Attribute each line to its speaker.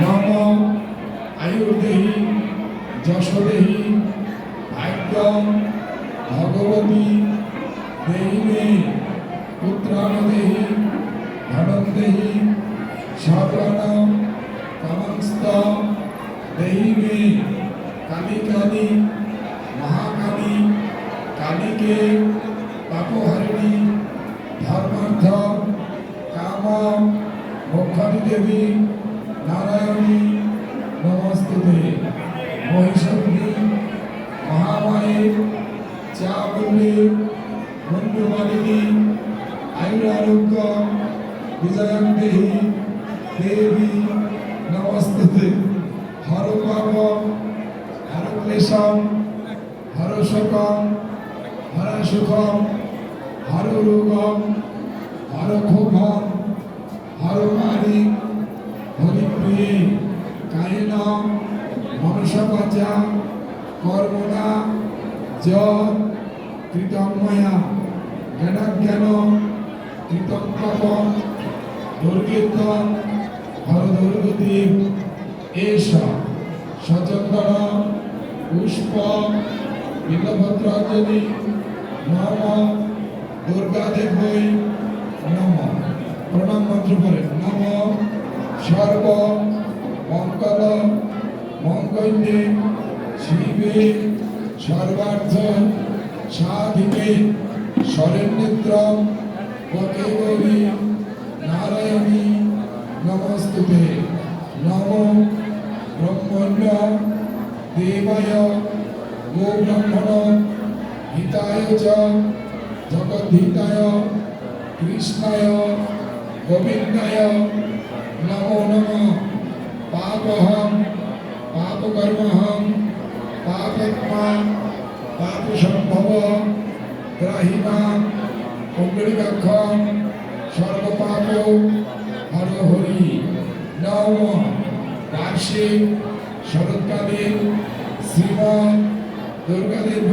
Speaker 1: নম আয়ুর্দেহি, যশোদেহি ভাগ্যম ভগবতী দেহি মে পুত্রাণ দেহি ধনম দেহি সর্বাণম কামস্ত দেহি মে কালী কালী মহাকালী, কালীকে, পাপহারিণী ধর্মার্থ কাম মোক্ষণী দেবী নারায়ণী, নমস্তুতে। মহিষগ্নি মহামায়ের চাবল্লী মন্ডুমালিনী আয়ুরারোগ্য বিজয়ং দেবী, নমস্তুতে। হর পাপ হর ক্লেশম হর শোকম হর সুখম হর রোগম হর ক্ষোভম হর মারি হরিপ্রিয়ে কায়েন মনসবাচা কর্মণা য কৃতজ্ঞয়া জ্ঞানাজ্ঞান, কৃতং পাপম দুর্কীর্তন হর দুর্গতি এষ, সচন্দন, পুষ্প নীলভদ্রাঞ্জলি নম দুর্গা দেবী নম। প্রণাম মন্ত্র করে নম। সর্ব মঙ্গল মঙ্গলে শিবে, সর্বার্থ সাধিকে শরণ্যেত্র বকে গৌরী নারায়ণী নমস্তুতে। নম ব্রহ্মণ্য দেবায়, গো ব্রহ্মণ হিতায় চ, জগদ্ধিতায়, কৃষ্ণায়, গোবিন্দায় নমো নম পাপহম পাপকর্মহম পাপত্মা পাপসম্ভব গ্রাহিণা কুণ্ডলিকাক্ষম সর্বপাপ হর হরি নম বার্ষিক শরৎকালীন শ্রীমৎ দুর্গাদেব